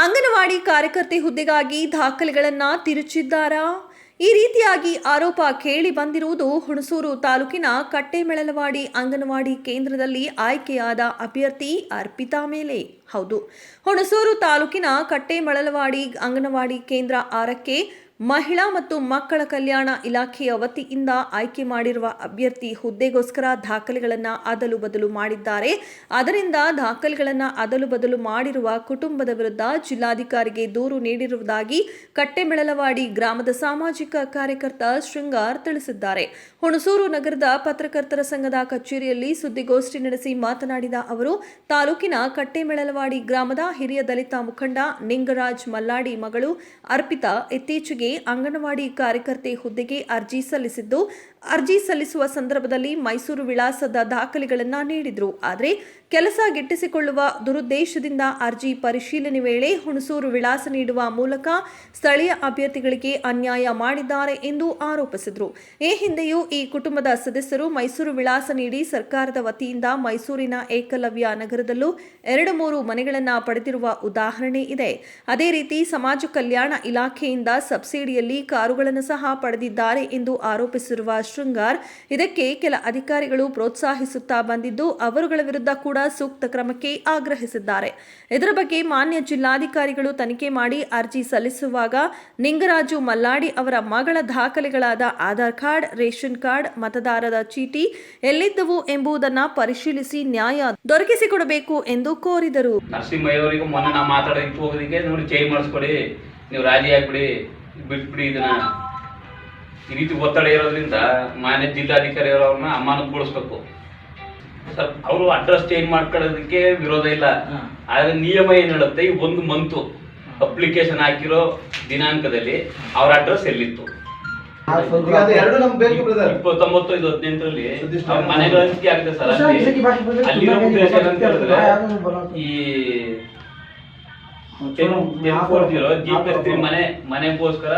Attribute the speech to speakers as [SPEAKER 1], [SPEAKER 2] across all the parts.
[SPEAKER 1] ಅಂಗನವಾಡಿ ಕಾರ್ಯಕರ್ತೆ ಹುದ್ದೆಗಾಗಿ ದಾಖಲೆಗಳನ್ನು ತಿರುಚಿದ್ದಾರಾ? ಈ ರೀತಿಯಾಗಿ ಆರೋಪ ಕೇಳಿ ಬಂದಿರುವುದು ಹುಣಸೂರು ತಾಲೂಕಿನ ಕಟ್ಟೆಮೆಳಲವಾಡಿ ಅಂಗನವಾಡಿ ಕೇಂದ್ರದಲ್ಲಿ ಆಯ್ಕೆಯಾದ ಅಭ್ಯರ್ಥಿ ಅರ್ಪಿತಾ ಮೇಲೆ. ಹೌದು, ಹುಣಸೂರು ತಾಲೂಕಿನ ಕಟ್ಟೆಮಳಲವಾಡಿ ಅಂಗನವಾಡಿ ಕೇಂದ್ರ ಆರಕ್ಕೆ ಮಹಿಳಾ ಮತ್ತು ಮಕ್ಕಳ ಕಲ್ಯಾಣ ಇಲಾಖೆಯ ವತಿಯಿಂದ ಆಯ್ಕೆ ಮಾಡಿರುವ ಅಭ್ಯರ್ಥಿ ಹುದ್ದೆಗೋಸ್ಕರ ದಾಖಲೆಗಳನ್ನು ಅದಲು ಬದಲು ಮಾಡಿದ್ದಾರೆ. ಅದರಿಂದ ದಾಖಲೆಗಳನ್ನು ಅದಲು ಬದಲು ಮಾಡಿರುವ ಕುಟುಂಬದ ವಿರುದ್ಧ ಜಿಲ್ಲಾಧಿಕಾರಿಗೆ ದೂರು ನೀಡಿರುವುದಾಗಿ ಕಟ್ಟೆಮೆಳಲವಾಡಿ ಗ್ರಾಮದ ಸಾಮಾಜಿಕ ಕಾರ್ಯಕರ್ತ ಶೃಂಗಾರ್ ತಿಳಿಸಿದ್ದಾರೆ. ಹುಣಸೂರು ನಗರದ ಪತ್ರಕರ್ತರ ಸಂಘದ ಕಚೇರಿಯಲ್ಲಿ ಸುದ್ದಿಗೋಷ್ಠಿ ನಡೆಸಿ ಮಾತನಾಡಿದ ಅವರು, ತಾಲೂಕಿನ ಕಟ್ಟೆಮೆಳಲವಾಡಿ ಗ್ರಾಮದ ಹಿರಿಯ ದಲಿತ ಮುಖಂಡ ನಿಂಗರಾಜ್ ಮಲ್ಲಾಡಿ ಮಗಳು ಅರ್ಪಿತಾ ಇತ್ತೀಚೆಗೆ ಅಂಗನವಾಡಿ ಕಾರ್ಯಕರ್ತೆ ಹುದ್ದೆಗೆ ಅರ್ಜಿ ಸಲ್ಲಿಸಿದ್ದು, ಅರ್ಜಿ ಸಲ್ಲಿಸುವ ಸಂದರ್ಭದಲ್ಲಿ ಮೈಸೂರು ವಿಳಾಸದ ದಾಖಲೆಗಳನ್ನು ನೀಡಿದರು. ಆದರೆ ಕೆಲಸ ಗಿಟ್ಟಿಸಿಕೊಳ್ಳುವ ದುರುದ್ದೇಶದಿಂದ ಅರ್ಜಿ ಪರಿಶೀಲನೆ ವೇಳೆ ಹುಣಸೂರು ವಿಳಾಸ ನೀಡುವ ಮೂಲಕ ಸ್ಥಳೀಯ ಅಭ್ಯರ್ಥಿಗಳಿಗೆ ಅನ್ಯಾಯ ಮಾಡಿದ್ದಾರೆ ಎಂದು ಆರೋಪಿಸಿದರು. ಈ ಹಿಂದೆಯೂ ಈ ಕುಟುಂಬದ ಸದಸ್ಯರು ಮೈಸೂರು ವಿಳಾಸ ನೀಡಿ ಸರ್ಕಾರದ ವತಿಯಿಂದ ಮೈಸೂರಿನ ಏಕಲವ್ಯ ನಗರದಲ್ಲೂ ಎರಡು ಮೂರು ಮನೆಗಳನ್ನು ಪಡೆದಿರುವ ಉದಾಹರಣೆ ಇದೆ. ಅದೇ ರೀತಿ ಸಮಾಜ ಕಲ್ಯಾಣ ಇಲಾಖೆಯಿಂದ ಸಬ್ಸಿಡಿಯಲ್ಲಿ ಕಾರುಗಳನ್ನು ಸಹ ಪಡೆದಿದ್ದಾರೆ ಎಂದು ಆರೋಪಿಸಿರುವ ಶೃಂಗಾರ್. ಇದಕ್ಕೆ ಕೆಲ ಅಧಿಕಾರಿಗಳು ಪ್ರೋತ್ಸಾಹಿಸುತ್ತಾ ಬಂದಿದ್ದು, ಅವರುಗಳ ವಿರುದ್ಧ ಕೂಡ ಸೂಕ್ತ ಕ್ರಮಕ್ಕೆ ಆಗ್ರಹಿಸಿದ್ದಾರೆ. ಇದರ ಬಗ್ಗೆ ಮಾನ್ಯ ಜಿಲ್ಲಾಧಿಕಾರಿಗಳು ತನಿಖೆ ಮಾಡಿ ಅರ್ಜಿ ಸಲ್ಲಿಸುವಾಗ ನಿಂಗರಾಜು ಮಲ್ಲಾಡಿ ಅವರ ಮಗಳ ದಾಖಲೆಗಳಾದ ಆಧಾರ್ ಕಾರ್ಡ್, ರೇಷನ್ ಕಾರ್ಡ್, ಮತದಾರರ ಚೀಟಿ ಎಲ್ಲಿದ್ದವು ಎಂಬುದನ್ನು ಪರಿಶೀಲಿಸಿ ನ್ಯಾಯ ದೊರಕಿಸಿಕೊಡಬೇಕು ಎಂದು ಕೋರಿದರು.
[SPEAKER 2] ನರಸಿಂಹಯ್ಯವರಿಗೂ ಮೊನ್ನೆ ನಾ ಮಾತಾಡೋದಕ್ಕೆ ಹೋಗೋದಕ್ಕೆ ನೋಡಿ, ಚೇಂಜ್ ಮಾಡಿಸ್ಕೊಡಿ, ನೀವು ರಾಜಿ ಆಗ್ಬಿಡಿ ಬಿಟ್ಬಿಡಿ ಇದನ್ನ ಈ ರೀತಿ ಒತ್ತಡ ಇರೋದ್ರಿಂದ ಮಾನ್ಯ ಜಿಲ್ಲಾಧಿಕಾರಿ ಅವ್ರನ್ನ ಅಮಾನತುಗೊಳಿಸ್ಬೇಕು. ಸರ್ ಅವರು ಅಡ್ರೆಸ್ ಚೇಂಜ್ ಮಾಡ್ಕೊಳ್ಳೋದಕ್ಕೆ ವಿರೋಧ ಇಲ್ಲ. ಆದ್ರೆ ನಿಯಮ ಏನ್ ಹೇಳುತ್ತೆ? ಈ ಒಂದು ಮಂತು ಅಪ್ಲಿಕೇಶನ್ ಹಾಕಿರೋ ದಿನಾಂಕದಲ್ಲಿ ಅವ್ರ ಅಡ್ರೆಸ್ ಎಲ್ಲಿತ್ತು? ಇಪ್ಪತ್ತೊಂಬತ್ತು ಇದು ಹದಿನೆಂಟರಲ್ಲಿ ಮನೆಗಳ ಹಂಚಿಕೆ ಆಗಿದೆ ಸರ್ ಅಲ್ಲಿ. ಅಲ್ಲಿರೋ ಉದ್ದೇಶ ಹೇಳಿದ್ರೆ ಈ ಮನೆ ಮನೆಗೋಸ್ಕರ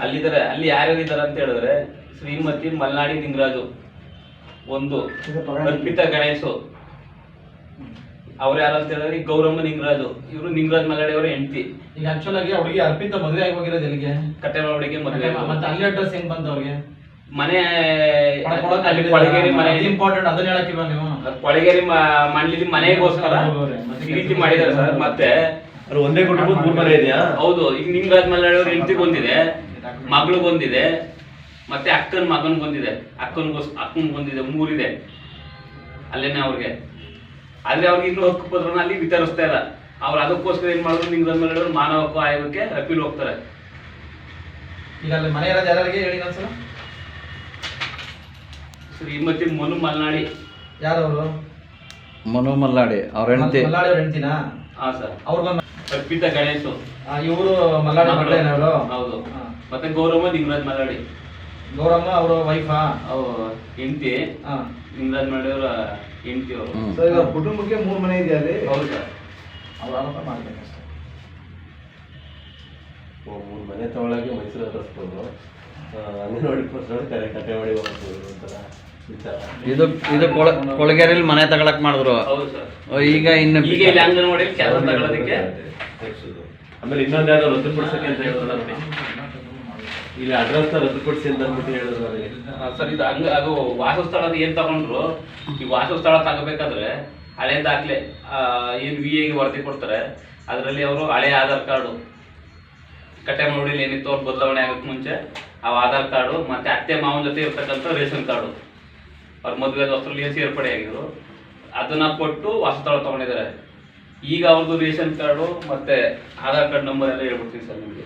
[SPEAKER 2] ಅಲ್ಲಿದ್ದಾರೆ ಅಲ್ಲಿ ಯಾರ್ಯಾರು ಇದಾರೆ ಅಂತ ಹೇಳಿದ್ರೆ ಶ್ರೀಮತಿ ಮಲ್ನಾಡಿ ನಿಂಗರಾಜು ಒಂದು ಅರ್ಪಿತ ಗಣೇಶು. ಅವ್ರು ಯಾರು ಅಂತ ಹೇಳಿದ್ರೆ ಗೌರಮ್ಮ ನಿಂಗರಾಜು ಇವರು ನಿಂಗರಾಜ್ ಮಲ್ನಾಡಿ ಅವರ ಹೆಂಡತಿ.
[SPEAKER 3] ಈಗ ಆಕ್ಚುಲ್ ಆಗಿ ಅವ್ರಿಗೆ ಅರ್ಪಿತ ಮದುವೆ ಆಗಿ ಹೋಗಿರೋದು ಎಲ್ಲಿಗೆ
[SPEAKER 2] ಕಟ್ಟೆನೊಳಗೆ ಮದುವೆ
[SPEAKER 3] ಮತ್ತೆ ಅಲ್ಲಿ ಅಡ್ರೆಸ್ ಹೆಂಗ್ ಬಂತ ಅವ್ರಿಗೆ?
[SPEAKER 2] ಮನೆ ಅಲ್ಲಿ ಕೊಳಗೇರಿ ಮನೆ
[SPEAKER 3] ಇಂಪಾರ್ಟೆಂಟ್ ಅದನ್ನ ಹೇಳಕ್ಕಿಲ್ವಾ ನೀವು?
[SPEAKER 2] ಕೊಳಗೇರಿ ಮ- ಮಂಡ್ಲಿಲಿ ಮನೆಗೋಸ್ಕರ ಈ ರೀತಿ ಮಾಡಿದ್ದಾರೆ ಸರ್. ಮತ್ತೆ
[SPEAKER 4] ಅವ್ರು ಒಂದೇ ಕುಟುಂಬ ಮೂರ್ ಮನೆ ಇದೆಯಾ?
[SPEAKER 2] ಹೌದು ಈಗ ನಿಂಗರಾಜ್ ಮಲ್ಲಾಡಿ ಅವ್ರ ಹೆಂಡತಿಗೆ ಒಂದಿದೆ ಮಗಳು ಬಂದಿದೆ ಮತ್ತೆ ಅಕ್ಕನ ಮಗನ್ ಬಂದಿದೆ ಅಕ್ಕನ್ಗೋಸ್ ಅಕ್ಕನ್ ಬಂದಿದೆ ಮೂರಿದೆ ಅಲ್ಲೇನೆ ಅವ್ರಿಗೆ. ಆದ್ರೆ ಅವ್ರಿಗೆ ಇನ್ನೂ ಹಕ್ಕು ಪತ್ರನ ಅಲ್ಲಿ ವಿತರಿಸ್ತಾ ಇಲ್ಲ. ಅವ್ರು ಅದಕ್ಕೋಸ್ಕರ ಏನ್ ಮಾಡಿದ್ರು ನಿಮ್ಗೆ ಅವ್ರು ಮಾನವ ಹಕ್ಕು ಆಯೋಗಕ್ಕೆ ಅಪೀಲ್ ಹೋಗ್ತಾರೆ.
[SPEAKER 3] ಈಗ ಅಲ್ಲಿ ಮನೆ ಇರೋದು ಯಾರಿಗೆ ಹೇಳಿ ಒಂದ್ಸಲ
[SPEAKER 2] ಶ್ರೀಮತಿ ಮನು ಮಲ್ನಾಡಿ.
[SPEAKER 3] ಯಾರು ಅವರು
[SPEAKER 5] ಮನು ಮಲ್ಲಾಡಿ ಅವ್ರ ಹೆಂಡತಿ.
[SPEAKER 3] ಮಲ್ಲಾಡಿ ಅವ್ರ ಹೆಂಡ್ತಿನಾ?
[SPEAKER 2] ಹಾ ಸರ್.
[SPEAKER 3] ಅವ್ರಿಗೊಂದು
[SPEAKER 2] ಅರ್ಪಿತ ಗಣೇಶು.
[SPEAKER 3] ಇವರು ಮಲ್ಲಾಡಿ
[SPEAKER 2] ಮಗಳು.
[SPEAKER 3] ಮಗಳೇನವರು
[SPEAKER 2] ಹೌದು.
[SPEAKER 3] ಹಾ.
[SPEAKER 2] ಮತ್ತೆ ಗೌರಮ್ಮ ಲಿಂಗರಾಜ್ ಮಲ್ಲಾಡಿ.
[SPEAKER 3] ಗೌರಮ್ಮ ಅವರ ವೈಫಾ
[SPEAKER 2] ಅವು ಹೆಂಡತಿ.
[SPEAKER 3] ಹಾ.
[SPEAKER 2] ನಿಂಗರಾಜ್ ಮಲ್ಲಾಡಿ ಅವರ ಹೆಂಡತಿ ಅವರು.
[SPEAKER 5] ಹ್ಮ್.
[SPEAKER 6] ಸೊ ಈಗ ಕುಟುಂಬಕ್ಕೆ ಮೂರು ಮನೆ ಇದೆ ಅಲ್ಲಿ?
[SPEAKER 2] ಹೌದು ಸರ್.
[SPEAKER 3] ಅವ್ರ ಆರೋಪ ಮಾಡ್ಬೇಕಷ್ಟೇ.
[SPEAKER 4] ಮೂರು ಮನೆ ತಗೊಳ್ಳೋಕೆ ಮೈಸೂರು ಹತ್ತಿಸ್ಬೋದು ಅಂಗನವಾಡಿ ಪೋಸ್ಟ್ ಕರೆ ಕಟ್ಟೆ ಮಾಡಿ ಹೋಗ್ಬೋದು ಒಂಥರ
[SPEAKER 5] ಇದು ಇದು ಕೊಳ ಕೊಳಗೇರಿಲಿ ಮನೆ ತಗೊಳಕ್ ಮಾಡಿದ್ರು.
[SPEAKER 2] ಹೌದು ಸರ್.
[SPEAKER 5] ಈಗ ಇನ್ನು
[SPEAKER 2] ಈಗ ಇಲ್ಲಿ ಅಂಗನವಾಡಿ ಕೆಲಸ ತಗೊಳ್ಳೋದಕ್ಕೆ.
[SPEAKER 4] ಆಮೇಲೆ ಇನ್ನೊಂದು ಯಾವ್ದೋ ರದ್ದುಪಡಿಸಕ್ಕೆ ಅಂತ ಹೇಳಿದ್ರು. ಇಲ್ಲಿ ಅಡ್ರೆಸ್ ರದ್ದುಪಡಿಸಿ ಅಂತ ಅಂದ್ಬಿಟ್ಟು ಹೇಳಿದ್ರು ನನಗೆ
[SPEAKER 2] ಸರ್ ಇದು ಹಂಗ ಅದು ವಾಸಸ್ಥಳದ ಏನ್ ತಗೊಂಡ್ರು ಈ ವಾಸಸ್ಥಳ ತಗೋಬೇಕಾದ್ರೆ ಹಳೆ ದಾಖಲೆ ಏನು ಏನ್ ವಿ ಎಗೆ ವರದಿ ಕೊಡ್ತಾರೆ. ಅದರಲ್ಲಿ ಅವರು ಹಳೆ ಆಧಾರ್ ಕಾರ್ಡು. ಕಟ್ಟೆ ನೋಡಿಲಿ ಏನಿತ್ತು ಅವ್ರು ಬದಲಾವಣೆ ಆಗಕ್ಕೆ ಮುಂಚೆ ಆ ಆಧಾರ್ ಕಾರ್ಡು ಮತ್ತೆ ಅತ್ತೆ ಮಾವನ ಜೊತೆ ಇರ್ತಕ್ಕಂಥ ರೇಷನ್ ಕಾರ್ಡು. ಅವ್ರ ಮದುವೆ ಸೇರ್ಪಡೆ ಆಗಿದ್ರು. ಅದನ್ನ ಕೊಟ್ಟು ವಾಸಸ್ಥಳ ತಗೊಂಡಿದ್ದಾರೆ. ಈಗ ಅವ್ರದ್ದು ರೇಷನ್ ಕಾರ್ಡು ಮತ್ತೆ ಆಧಾರ್ ಕಾರ್ಡ್ ನಂಬರ್ ಎಲ್ಲ ಹೇಳ್ಬಿಡ್ತೀನಿ ಸರ್ ನಿಮಗೆ.